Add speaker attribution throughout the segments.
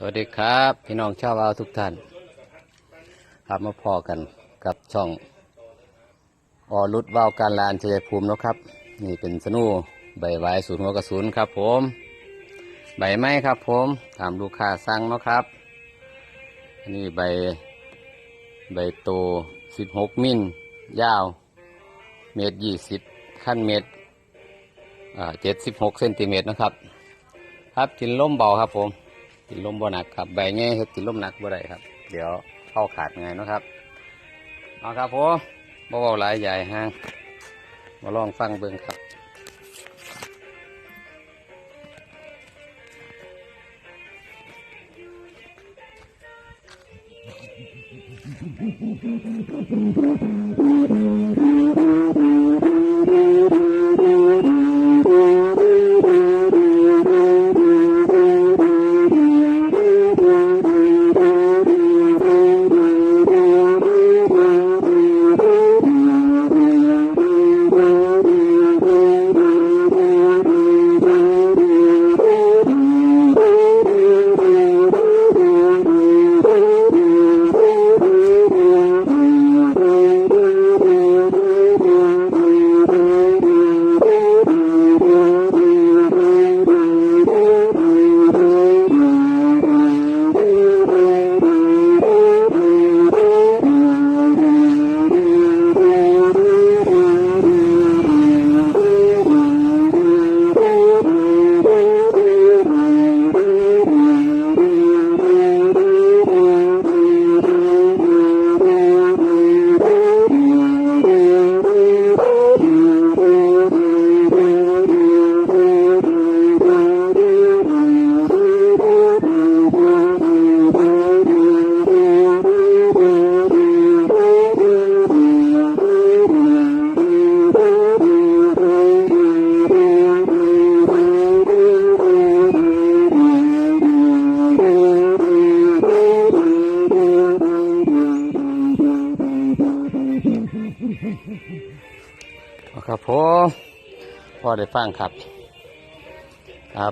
Speaker 1: สวัสดีครับ พี่น้องชาวลาวทุกท่านครับมาพอกันกับช่องออรุดว่าวการลานชัยภูมิเนาะครับ นี่เป็นสนูใบไว้ศูนย์หัวกระสุนครับผม ใบไม้ครับผมตามลูกค้าสั่งเนาะครับอันนี้ใบใบโตสิบหกมิลยาว เมตรยี่สิบขั้นเมตรเจ็ดสิบหกเซนติเมตรนะครับ ครับกินล่มเบาครับผม กินลมบ่หนักครับ ใบเงี้ยเฮ็ดกินลมหนักบ่ได้ครับ เดี๋ยวเข้าขาดไงนะครับเอาครับผมบ่เบาหลายใหญ่ฮะมาลองฟังเบิ่งครับอ ครับผมพอได้ฟังครับ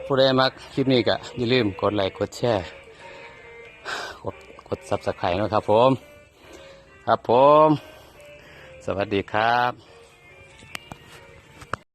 Speaker 1: ผู้ใดมักคลิปนี้ก็อย่าลืมกดไลค์กดแชร์กดกดซับสไครต์นะครับผม ครับผม สวัสดีครับ